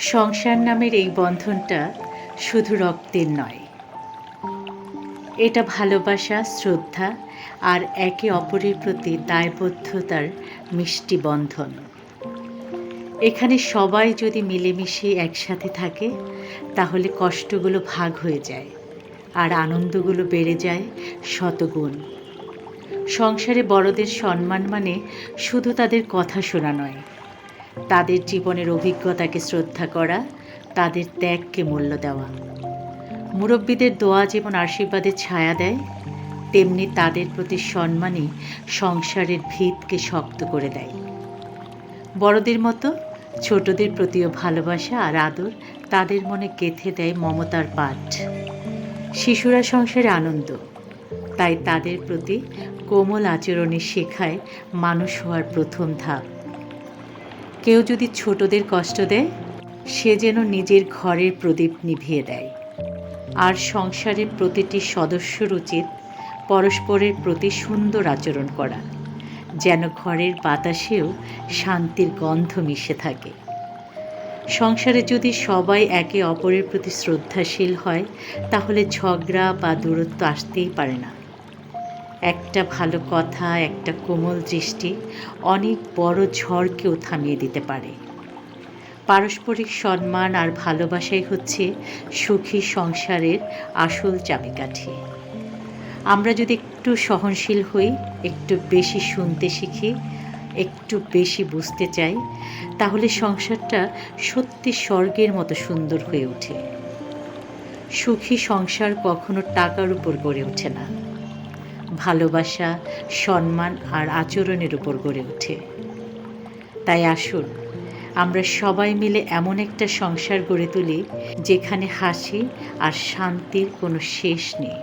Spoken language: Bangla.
সংসার নামের এই বন্ধনটা শুধু রক্তের নয়। এটা ভালোবাসা, শ্রদ্ধা আর একে অপরের প্রতি দায়বদ্ধতার মিষ্টি বন্ধন। এখানে সবাই যদি মিলেমিশে একসাথে থাকে, তাহলে কষ্টগুলো ভাগ হয়ে যায় আর আনন্দগুলো বেড়ে যায় শতগুণ। সংসারে বড়দের সম্মান মানে শুধু তাদের কথা শোনা নয় তাদের জীবনের অভিজ্ঞতাকে শ্রদ্ধা করা, তাদের ত্যাগকে মূল্য দেওয়া। মুরব্বীদের দোয়া যেমন আশীর্বাদের ছায়া দেয়, তেমনি তাদের প্রতি সম্মানই সংসারের ভিতকে শক্ত করে দেয়। বড়দের মতো ছোটদের প্রতিও ভালোবাসা আর আদর তাদের মনে গেঁথে দেয় মমতার পাঠ। শিশুরা সংসারে আনন্দ, তাই তাদের প্রতি কোমল আচরণে শেখায় মানুষ হওয়ার প্রথম ধাপ। কেউ যদি ছোটদের কষ্ট দেয়, সে যেন নিজের ঘরের প্রদীপ নিভিয়ে দেয়। আর সংসারের প্রতিটি সদস্যর উচিত পরস্পরের প্রতি সুন্দর আচরণ করা, যেন ঘরের বাতাসেও শান্তির গন্ধ মিশে থাকে। সংসারে যদি সবাই একে অপরের প্রতি শ্রদ্ধাশীল হয়, তাহলে ঝগড়া বা দূরত্ব আসতেই পারে না। একটা ভালো কথা, একটা কোমল দৃষ্টি অনেক বড় ঝড়কেও থামিয়ে দিতে পারে। পারস্পরিক সম্মান আর ভালোবাসাই হচ্ছে সুখী সংসারের আসল চাবিকাঠি। আমরা যদি একটু সহনশীল হই, একটু বেশি শুনতে শিখি, একটু বেশি বুঝতে চাই, তাহলে সংসারটা সত্যি স্বর্গের মতো সুন্দর হয়ে ওঠে। সুখী সংসার কখনো টাকার উপর গড়ে ওঠে না। ভালোবাসা, সম্মান আর আচরণের উপর গড়ে ওঠে। তাই আসুন, আমরা সবাই মিলে এমন একটা সংসার গড়ে তুলি যেখানে হাসি আর শান্তির কোনো শেষ নেই।